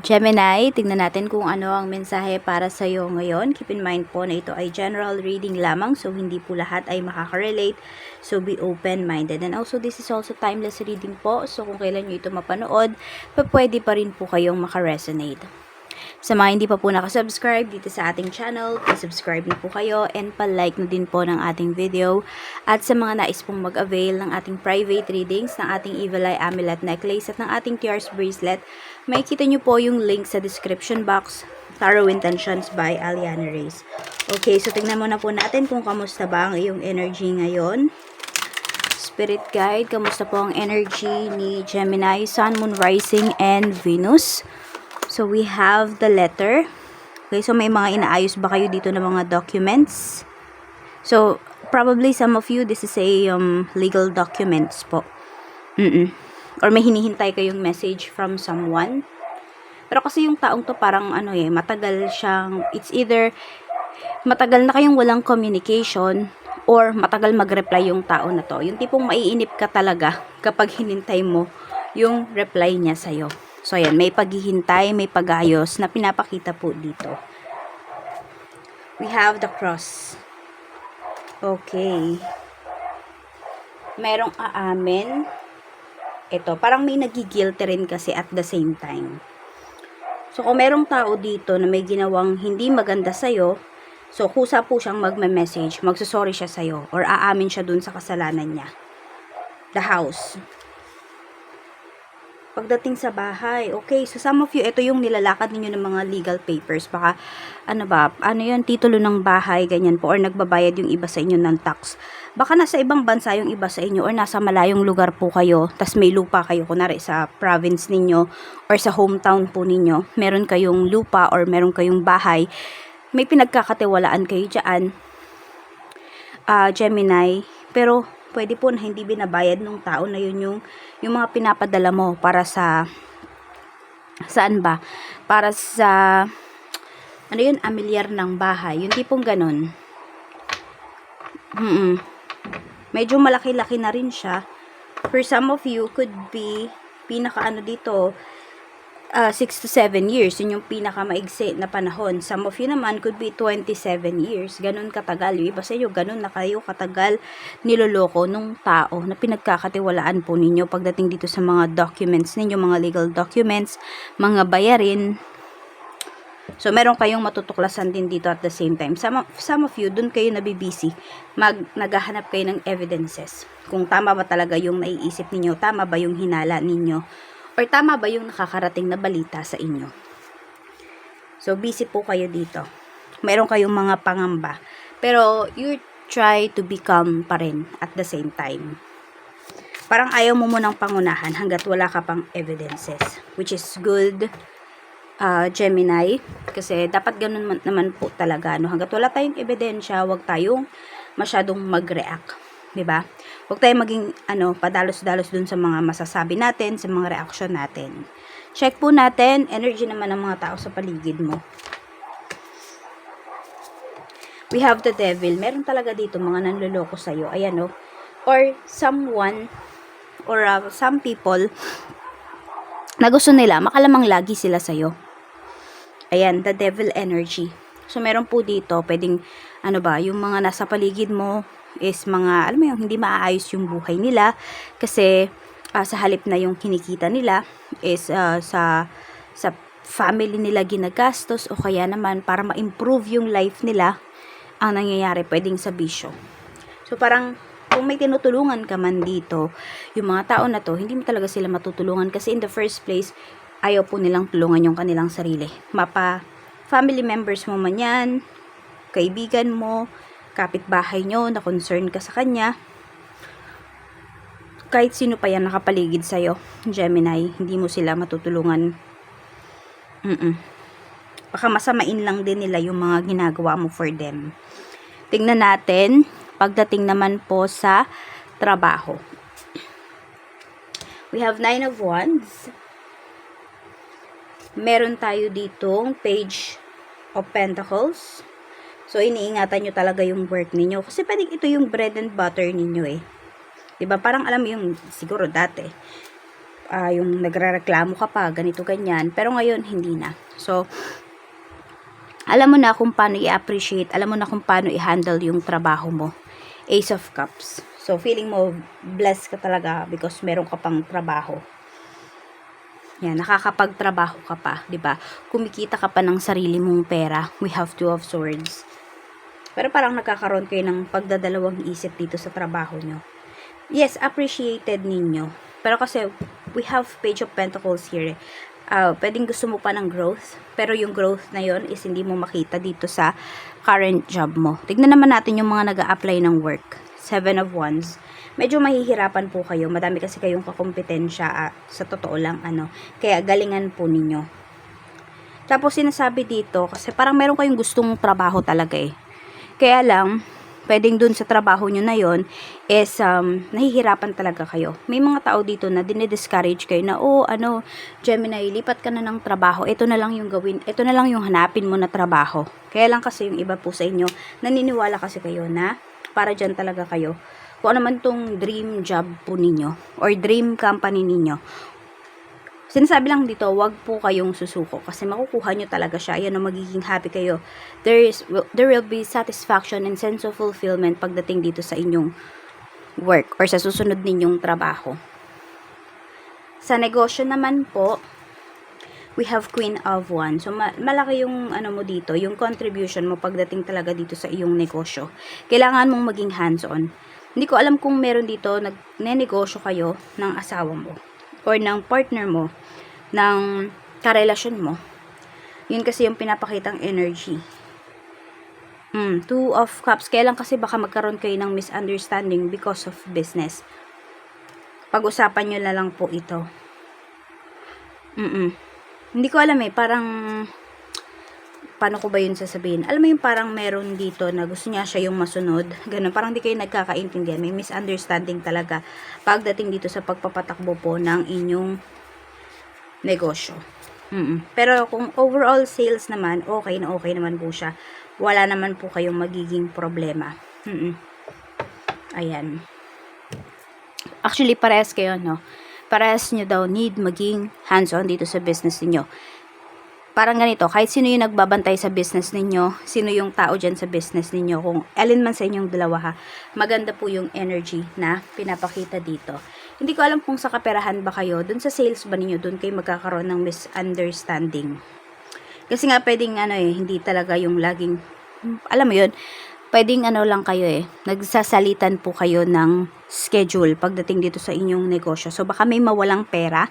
Gemini, tingnan natin kung ano ang mensahe para sa iyo ngayon. Keep in mind po na ito ay general reading lamang so hindi po lahat ay makaka-relate. So be open-minded. And also this is also timeless reading po. So kung kailan nyo ito mapanood, pa pwede pa rin po kayong makaresonate. Sa mga hindi pa po nakasubscribe dito sa ating channel, subscribe na po kayo and pa-like na din po ng ating video. At sa mga nais pong mag-avail ng ating private readings, ng ating Evil Eye Amulet Necklace at ng ating Tears Bracelet, makikita nyo po yung link sa description box. Tarot Intentions by Aliana Reyes. Okay, so tingnan muna po natin kung kamusta ba ang iyong energy ngayon. Spirit Guide, kamusta po ang energy ni Gemini, Sun, Moon, Rising, and Venus? So, we have the letter. Okay, so may mga inaayos ba kayo dito ng mga documents? So, probably some of you, this is a um, legal documents po. Mm-mm. Or may hinihintay kayong message from someone. Pero kasi yung taong to parang ano eh, matagal siyang, it's either matagal na kayong walang communication or matagal mag-reply yung tao na to. Yung tipong maiinip ka talaga kapag hinintay mo yung reply niya sa'yo. So, ayan, may paghihintay, may pagayos na pinapakita po dito. We have the cross. Okay. Merong aamin. Ito, parang may nagigilty rin kasi at the same time. So, kung merong tao dito na may ginawang hindi maganda sa'yo, so, kusa po siyang magme-message, magsusorry siya sa'yo, or aamin siya dun sa kasalanan niya. The house. Pagdating sa bahay, okay, so some of you, ito yung nilalakad ninyo ng mga legal papers. Baka, ano ba, ano yun, titulo ng bahay, ganyan po, or nagbabayad yung iba sa inyo ng tax. Baka nasa ibang bansa yung iba sa inyo, or nasa malayong lugar po kayo, tas may lupa kayo, kunwari sa province ninyo, or sa hometown po ninyo, meron kayong lupa, or meron kayong bahay, may pinagkakatiwalaan kayo dyan, ah Gemini, pero pwede po na hindi binabayad ng tao na yun yung, yung mga pinapadala mo para sa, saan ba? Para sa, ano yun, amilyar ng bahay. Yung tipong ganun. Mm Medyo malaki-laki na rin siya. For some of you, could be, pinaka ano dito, 6 to 7 years. Yun yung pinakamaigsi na panahon. Some of you naman could be 27 years. Ganun katagal. Yung iba sa inyo, ganun na kayo katagal niloloko nung tao na pinagkakatiwalaan po ninyo pagdating dito sa mga documents ninyo, mga legal documents, mga bayarin. So, meron kayong matutuklasan din dito at the same time. Some of, some of you, dun kayo nabibisi. Mag, naghahanap kayo ng evidences. Kung tama ba talaga yung naiisip ninyo, tama ba yung hinala ninyo, or tama ba yung nakakarating na balita sa inyo. So, busy po kayo dito. Meron kayong mga pangamba. Pero, you try to become pa rin at the same time. Parang ayaw mo munang pangunahan hanggat wala ka pang evidences. Which is good, uh, Gemini. Kasi dapat ganun man, naman po talaga. No? Hanggat wala tayong ebidensya, wag tayong masyadong mag-react. ba? Huwag tayong maging ano, padalos-dalos dun sa mga masasabi natin, sa mga reaction natin. Check po natin energy naman ng mga tao sa paligid mo. We have the devil. Meron talaga dito mga nanloloko sa iyo. Ayan no. Or someone or uh, some people na gusto nila makalamang lagi sila sa iyo. Ayan, the devil energy. So meron po dito, pwedeng ano ba, yung mga nasa paligid mo, is mga, alam mo yung hindi maaayos yung buhay nila kasi uh, sa halip na yung kinikita nila is uh, sa sa family nila ginagastos o kaya naman para ma-improve yung life nila ang nangyayari pwedeng sa bisyo. So parang kung may tinutulungan ka man dito, yung mga tao na to, hindi mo talaga sila matutulungan kasi in the first place, ayaw po nilang tulungan yung kanilang sarili. Mapa family members mo man yan, kaibigan mo, kapitbahay nyo na concern ka sa kanya, kahit sino pa yan nakapaligid sa'yo, Gemini, hindi mo sila matutulungan. Mm-mm. Baka masamain lang din nila yung mga ginagawa mo for them. Tingnan natin, pagdating naman po sa trabaho. We have nine of wands. Meron tayo ditong page of pentacles. So, iniingatan nyo talaga yung work ninyo. Kasi pwedeng ito yung bread and butter ninyo eh. ba Parang alam yung, siguro dati, ah, yung nagrereklamo ka pa, ganito ganyan. Pero ngayon, hindi na. So, alam mo na kung paano i-appreciate, alam mo na kung paano i-handle yung trabaho mo. Ace of Cups. So, feeling mo, blessed ka talaga because meron ka pang trabaho. Yan, nakakapagtrabaho ka pa, 'di ba? Kumikita ka pa ng sarili mong pera. We have two of swords. Pero parang nagkakaroon kayo ng pagdadalawang isip dito sa trabaho nyo. Yes, appreciated ninyo. Pero kasi, we have page of pentacles here. Uh, pwedeng gusto mo pa ng growth, pero yung growth na yon is hindi mo makita dito sa current job mo. Tignan naman natin yung mga nag apply ng work. Seven of Wands. Medyo mahihirapan po kayo. Madami kasi kayong kakompetensya ah, sa totoo lang ano. Kaya galingan po ninyo. Tapos sinasabi dito, kasi parang meron kayong gustong trabaho talaga eh. Kaya lang, pwedeng dun sa trabaho nyo na yon is um, nahihirapan talaga kayo. May mga tao dito na dinidiscourage kayo na, oh, ano, Gemini, lipat ka na ng trabaho. Ito na lang yung gawin, ito na lang yung hanapin mo na trabaho. Kaya lang kasi yung iba po sa inyo, naniniwala kasi kayo na para dyan talaga kayo. Kung ano man tong dream job po ninyo or dream company ninyo, Sinasabi lang dito, wag po kayong susuko kasi makukuha nyo talaga siya. Ayan, magiging happy kayo. There, is, there will be satisfaction and sense of fulfillment pagdating dito sa inyong work or sa susunod ninyong trabaho. Sa negosyo naman po, we have Queen of Wands. So, ma- malaki yung ano mo dito, yung contribution mo pagdating talaga dito sa iyong negosyo. Kailangan mong maging hands-on. Hindi ko alam kung meron dito, nag-negosyo kayo ng asawa mo or ng partner mo, ng karelasyon mo. Yun kasi yung pinapakitang energy. Hmm, two of cups. Kailan kasi baka magkaroon kayo ng misunderstanding because of business. Pag-usapan nyo na lang po ito. Mm Hindi ko alam eh, parang paano ko ba yun sasabihin? Alam mo yung parang meron dito na gusto niya siya yung masunod. Ganun, parang di kayo nagkakaintindihan. May misunderstanding talaga pagdating dito sa pagpapatakbo po ng inyong negosyo. Mm-mm. Pero kung overall sales naman, okay na okay naman po siya. Wala naman po kayong magiging problema. Mm-mm. Ayan. Actually, parehas kayo, no? Parehas nyo daw need maging hands-on dito sa business niyo parang ganito, kahit sino yung nagbabantay sa business ninyo, sino yung tao dyan sa business ninyo, kung alin man sa inyong dalawa ha, maganda po yung energy na pinapakita dito. Hindi ko alam kung sa kaperahan ba kayo, dun sa sales ba ninyo, dun kayo magkakaroon ng misunderstanding. Kasi nga pwedeng ano eh, hindi talaga yung laging, alam mo yun, pwedeng ano lang kayo eh, nagsasalitan po kayo ng schedule pagdating dito sa inyong negosyo. So baka may mawalang pera,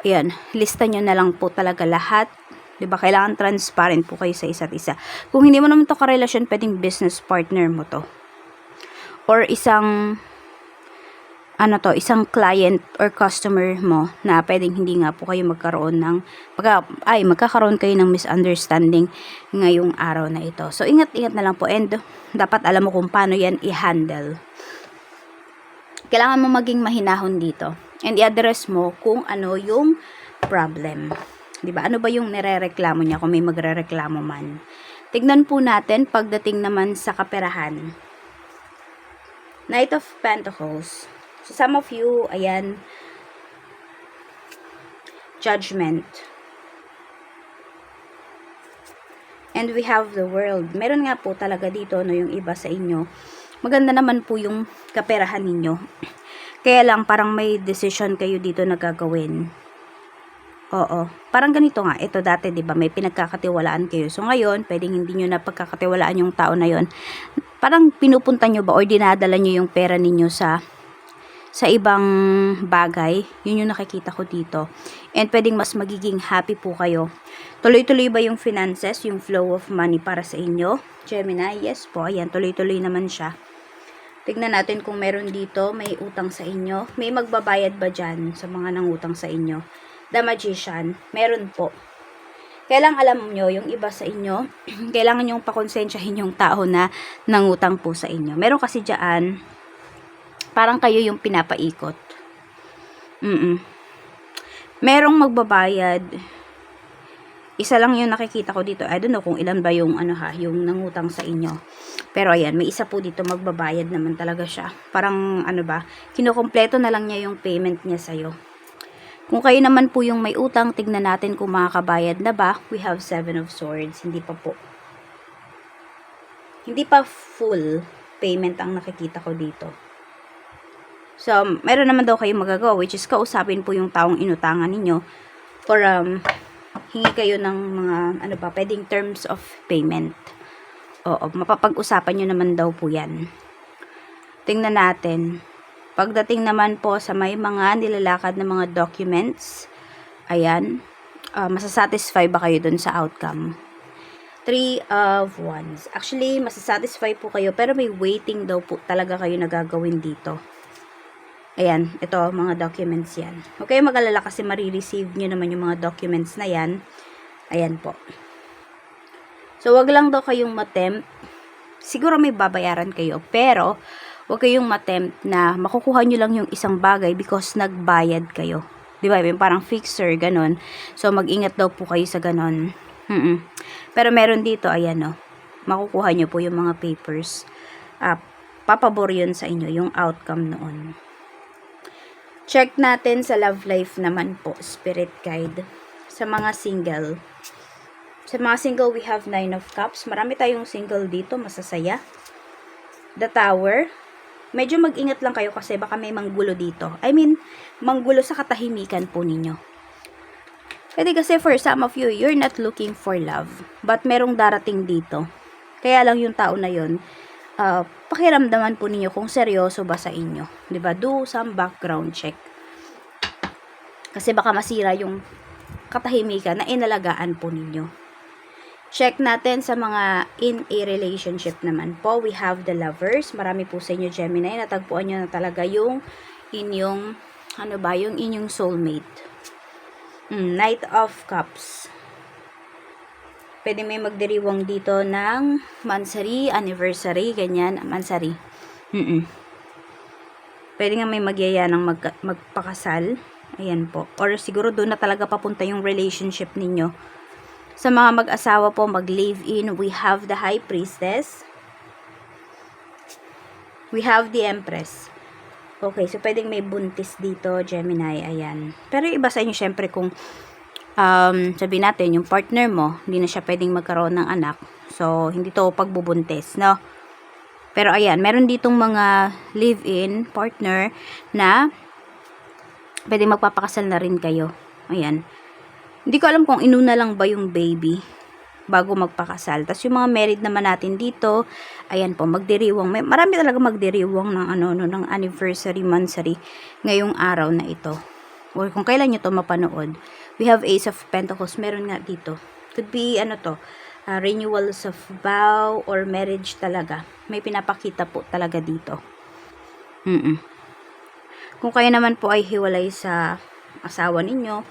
Ayan, lista nyo na lang po talaga lahat. 'Di ba? Kailangan transparent po kayo sa isa't isa. Kung hindi mo naman to karelasyon, pwedeng business partner mo to. Or isang ano to, isang client or customer mo na pwedeng hindi nga po kayo magkaroon ng magka, ay magkakaroon kayo ng misunderstanding ngayong araw na ito. So ingat-ingat na lang po and dapat alam mo kung paano yan i-handle. Kailangan mo maging mahinahon dito and i-address mo kung ano yung problem. 'Di ba? Ano ba yung nirereklamo niya kung may magrereklamo man. Tignan po natin pagdating naman sa kaperahan. Knight of Pentacles. So some of you, ayan, judgment. And we have the world. Meron nga po talaga dito no yung iba sa inyo. Maganda naman po yung kaperahan ninyo. Kaya lang, parang may decision kayo dito na gagawin. Oo. Parang ganito nga. Ito dati, di ba may pinagkakatiwalaan kayo. So, ngayon, pwedeng hindi nyo na pagkakatiwalaan yung tao na yon Parang pinupunta nyo ba or dinadala nyo yung pera ninyo sa sa ibang bagay. Yun yung nakikita ko dito. And pwedeng mas magiging happy po kayo. Tuloy-tuloy ba yung finances, yung flow of money para sa inyo? Gemini, yes po. Ayan, tuloy-tuloy naman siya. Tignan natin kung meron dito, may utang sa inyo. May magbabayad ba dyan sa mga nangutang sa inyo? The Magician, meron po. Kailang alam nyo, yung iba sa inyo, kailangan yung pakonsensyahin yung tao na nangutang po sa inyo. Meron kasi dyan, parang kayo yung pinapaikot. Mm-mm. Merong magbabayad, isa lang yung nakikita ko dito. I don't know kung ilan ba yung ano ha, yung nangutang sa inyo. Pero ayan, may isa po dito magbabayad naman talaga siya. Parang ano ba, kinukumpleto na lang niya yung payment niya sa'yo. Kung kayo naman po yung may utang, tignan natin kung makakabayad na ba. We have seven of swords. Hindi pa po. Hindi pa full payment ang nakikita ko dito. So, meron naman daw kayong magagawa, which is kausapin po yung taong inutangan ninyo or um, hingi kayo ng mga, ano ba, pwedeng terms of payment. Oo, mapapag-usapan nyo naman daw po yan. Tingnan natin. Pagdating naman po sa may mga nilalakad na mga documents, ayan, uh, masasatisfy ba kayo dun sa outcome? Three of Wands. Actually, masasatisfy po kayo, pero may waiting daw po talaga kayo nagagawin dito. Ayan, ito, mga documents yan. Kayo mag-alala kasi marireceive nyo naman yung mga documents na yan. Ayan po. So, wag lang daw kayong matempt. Siguro may babayaran kayo, pero wag kayong matempt na makukuha nyo lang yung isang bagay because nagbayad kayo. Di ba? Yung parang fixer, ganon. So, mag-ingat daw po kayo sa ganon. Mm-mm. Pero meron dito, ayan no. Makukuha nyo po yung mga papers. Ah, papabor yun sa inyo, yung outcome noon. Check natin sa love life naman po, spirit guide. Sa mga single. Sa mga single, we have nine of cups. Marami tayong single dito, masasaya. The tower. Medyo mag-ingat lang kayo kasi baka may manggulo dito. I mean, manggulo sa katahimikan po ninyo. Pwede kasi for some of you, you're not looking for love. But merong darating dito. Kaya lang yung tao na yun, uh, pakiramdaman po ninyo kung seryoso ba sa inyo. ba Do some background check. Kasi baka masira yung katahimikan na inalagaan po ninyo. Check natin sa mga in a relationship naman po. We have the lovers. Marami po sa inyo Gemini. Natagpuan nyo na talaga yung inyong, ano ba, yung inyong soulmate. Mm, Knight of Cups. Pwede may magdiriwang dito ng mansari, anniversary, ganyan, mansari. Mm-mm. Pwede nga may magyaya ng mag, magpakasal. Ayan po. Or siguro doon na talaga papunta yung relationship ninyo. Sa mga mag-asawa po, mag-live-in, we have the High Priestess. We have the Empress. Okay, so pwedeng may buntis dito, Gemini, ayan. Pero iba sa inyo, syempre, kung um, sabi natin, yung partner mo, hindi na siya pwedeng magkaroon ng anak. So, hindi to pagbubuntis, no? Pero ayan, meron ditong mga live-in partner na pwede magpapakasal na rin kayo. Ayan. Hindi ko alam kung inuna lang ba yung baby bago magpakasal. Tapos yung mga married naman natin dito, ayan po, magdiriwang. May, marami talaga magdiriwang ng ano, no, ng anniversary, mansary ngayong araw na ito. O kung kailan nyo to mapanood. We have Ace of Pentacles. Meron nga dito. Could be, ano to, uh, renewals of vow or marriage talaga. May pinapakita po talaga dito. Mm-mm. Kung kayo naman po ay hiwalay sa asawa ninyo,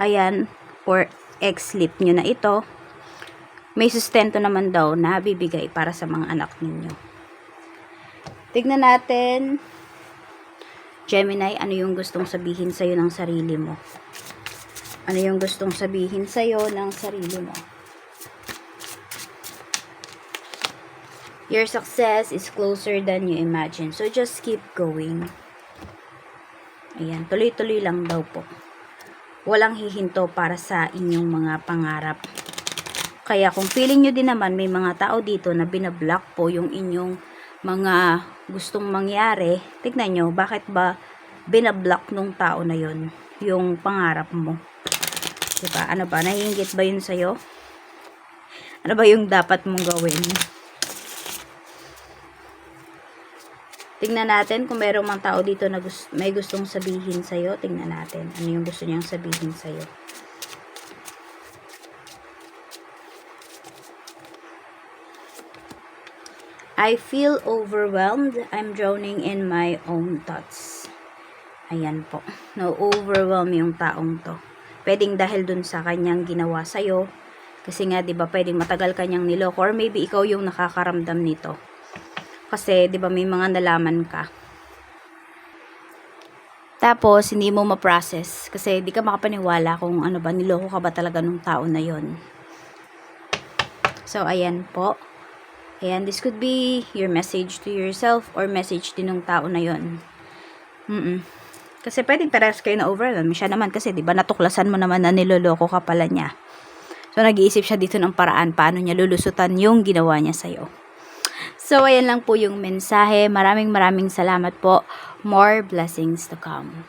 ayan, or ex-slip nyo na ito, may sustento naman daw na bibigay para sa mga anak ninyo. Tignan natin, Gemini, ano yung gustong sabihin sa'yo ng sarili mo? Ano yung gustong sabihin sa'yo ng sarili mo? Your success is closer than you imagine. So, just keep going. Ayan, tuloy-tuloy lang daw po. Walang hihinto para sa inyong mga pangarap. Kaya kung feeling nyo din naman may mga tao dito na binablock po yung inyong mga gustong mangyari, tignan nyo, bakit ba binablock nung tao na yon yung pangarap mo? Diba? Ano ba? Nahihingit ba yun sa'yo? Ano ba yung dapat mong gawin? Tingnan natin kung mayroong mga tao dito na gust may gustong sabihin sa'yo. Tingnan natin ano yung gusto niyang sabihin sa'yo. I feel overwhelmed. I'm drowning in my own thoughts. Ayan po. No-overwhelm yung taong to. Pwedeng dahil dun sa kanyang ginawa sa'yo. Kasi nga, di ba, pwedeng matagal kanyang niloko. Or maybe ikaw yung nakakaramdam nito. Kasi, di ba, may mga nalaman ka. Tapos, hindi mo ma-process. Kasi, di ka makapaniwala kung ano ba, niloko ka ba talaga nung tao na yon So, ayan po. Ayan, this could be your message to yourself or message din ng tao na yon Mm-mm. Kasi pwedeng parehas kayo na overwhelm. Siya naman kasi, di ba, natuklasan mo naman na niloloko ka pala niya. So, nag-iisip siya dito ng paraan paano niya lulusutan yung ginawa niya sa'yo. So, ayan lang po yung mensahe. Maraming maraming salamat po. More blessings to come.